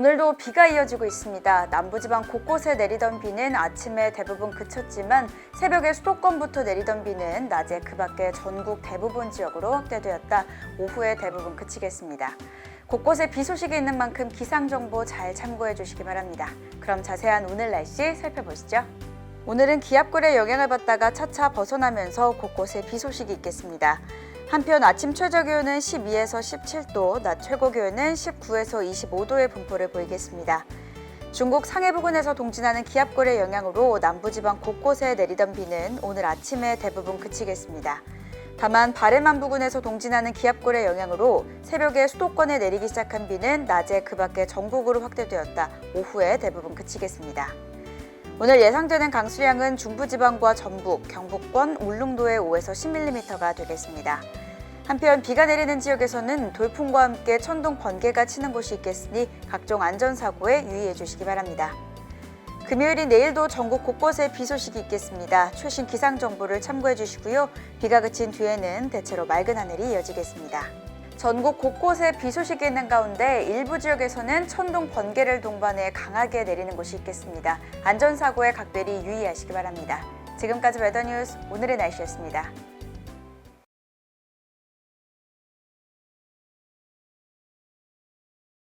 오늘도 비가 이어지고 있습니다. 남부지방 곳곳에 내리던 비는 아침에 대부분 그쳤지만 새벽에 수도권부터 내리던 비는 낮에 그 밖에 전국 대부분 지역으로 확대되었다. 오후에 대부분 그치겠습니다. 곳곳에 비 소식이 있는 만큼 기상 정보 잘 참고해 주시기 바랍니다. 그럼 자세한 오늘 날씨 살펴보시죠. 오늘은 기압골의 영향을 받다가 차차 벗어나면서 곳곳에 비 소식이 있겠습니다. 한편 아침 최저 기온은 12에서 17도, 낮 최고 기온은 19에서 25도의 분포를 보이겠습니다. 중국 상해 부근에서 동진하는 기압골의 영향으로 남부지방 곳곳에 내리던 비는 오늘 아침에 대부분 그치겠습니다. 다만 바레만 부근에서 동진하는 기압골의 영향으로 새벽에 수도권에 내리기 시작한 비는 낮에 그 밖에 전국으로 확대되었다. 오후에 대부분 그치겠습니다. 오늘 예상되는 강수량은 중부지방과 전북, 경북권, 울릉도에 5에서 10mm가 되겠습니다. 한편 비가 내리는 지역에서는 돌풍과 함께 천둥 번개가 치는 곳이 있겠으니 각종 안전사고에 유의해 주시기 바랍니다. 금요일인 내일도 전국 곳곳에 비 소식이 있겠습니다. 최신 기상 정보를 참고해 주시고요. 비가 그친 뒤에는 대체로 맑은 하늘이 이어지겠습니다. 전국 곳곳에 비 소식이 있는 가운데 일부 지역에서는 천둥 번개를 동반해 강하게 내리는 곳이 있겠습니다. 안전사고에 각별히 유의하시기 바랍니다. 지금까지 웨더뉴스 오늘의 날씨였습니다.